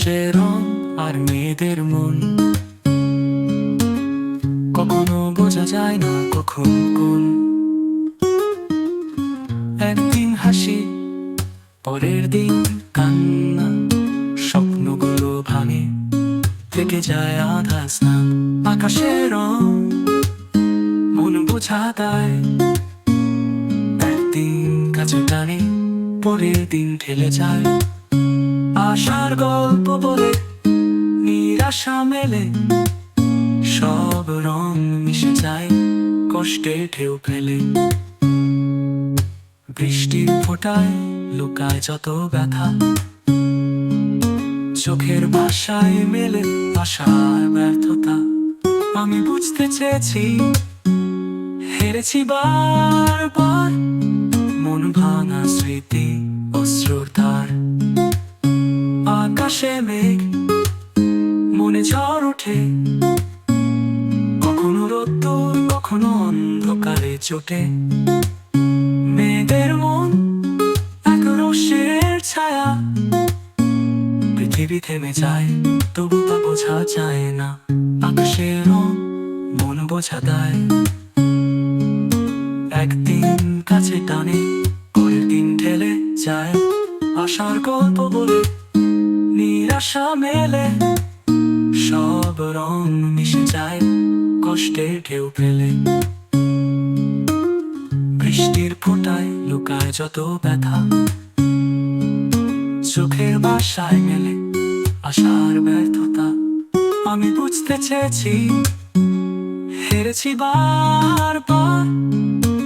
আকাশের রং আর মেয়েদের মন। কখনো বোঝা যায় না কখন কোন। একদিন হাসি, পরের দিন কান্না। স্বপ্নগুলো ভাঙে, থেকে যায় আধা স্নান। আকাশের রং, মন বোঝা দেয়। একদিন কাছে টানে, পরের দিন ঠেলে যায়। আশার গল্প বলে, নিরাশা মেলে, সব রং মিশে যায়, কষ্টে ঢেউ ফেলে। বৃষ্টির ফোটায় লুকায় যত ব্যথা, চোখের ভাষায় মেলে আশার ব্যর্থতা। আমি বুঝতে চেয়েছি, হেরেছি বারবার, মন ভাঙা স্মৃতি অশ্রুর ধার আকাশে মেঘ, মনে ঝড় ওঠে। কখনো রোদ্দুর, কখনো অন্ধকারে চোটে। মেয়েদের মন এক রোষের ছায়া। পৃথিবী থেমে যায়, তবু তা বোঝা যায় না। আকাশের মন বোঝা দেয়। একদিন কাছে টানে, পরের দিন ঠেলে যায়। আশার গল্প বলে নিরাশা মেলে, সব রং মিশে যায়, কষ্টে ঢেউ ফেলে। বৃষ্টির ফোঁটায় লুকায় যত ব্যথা, চোখের বাসায় মেলে আশার ব্যর্থতা। আমি বুঝতে চেয়েছি, হেরেছি বারবার,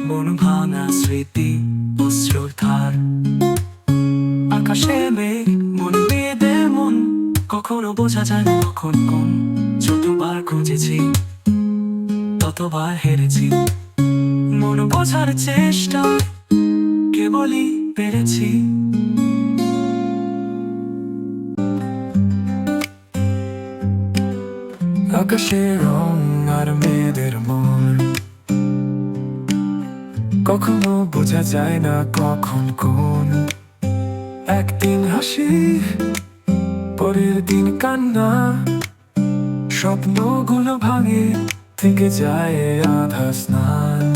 মন ভাঙা স্মৃতি অশ্রুর ধার আকাশে মেঘ কখনো বোঝা যায় না কখন কোন। যতবার খুঁজেছি ততবার হেরেছি। মন বোঝার চেষ্টা কেবলই পেরেছি। আকাশে রং আর মেয়েদের মন। কখনো বোঝা যায় না কখন কোন। একদিন হাসি পরের দিন কান্না, স্বপ্নগুলো ভাঙে, থেকে যায় আধা স্নান।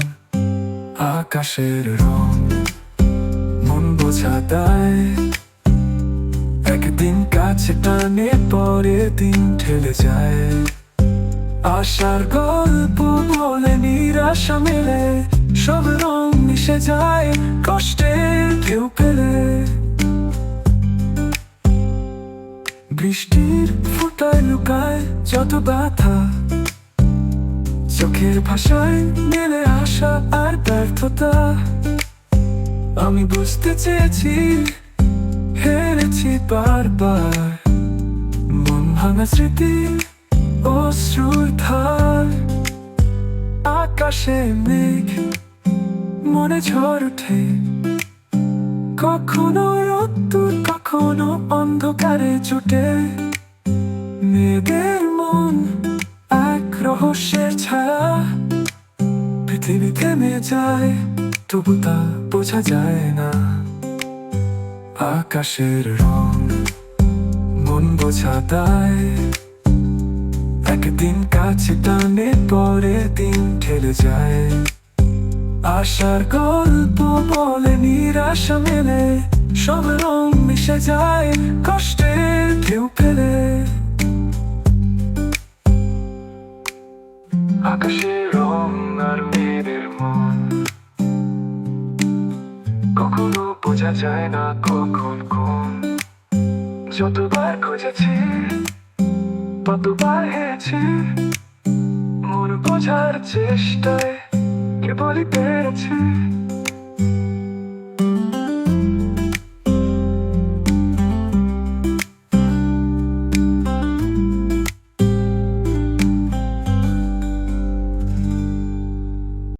আকাশের রং মন বোঝা দেয়। একদিন কাছে টানে, পরের দিন ঠেলে যায়। আশার গল্প বলে, নিরাশা মেলে, সব রং মিশে যায়, কষ্টের ঢেউ পেলে বৃষ্টির ফোটায় লুকায় যত ব্যথা, চোখের ভাষায় মেলে আশা আর ব্যর্থতা। আমি বুঝতে চেয়েছি, হেরেছি বারবার। মন ভাঙা স্মৃতি, অশ্রুর ধার। আকাশে মেঘ, মনে ঝড় ওঠে। কখনো রোদ্দুর কখনো অন্ধকারে ছুটে। মেঘের মন এক রহস্যের ছায়া। পৃথিবী থেমে যায় তবু তা বোঝা যায় না। আকাশের রং মন বোঝা দেয়। একদিন কাছে টানে পরে দিন ঠেলে যায়। আশার গল্প বলে, নিরাশা মেলে। সব রং মিশে যায় কষ্টের ঢেউ ফেলে। আকাশের রং আর মেয়েদের মন। কখনো বোঝা যায় না কখন কোন। যতবার খুঁজেছি, ততবার হেরেছি মন বোঝার চেষ্টায় কেবলই পেরেছি।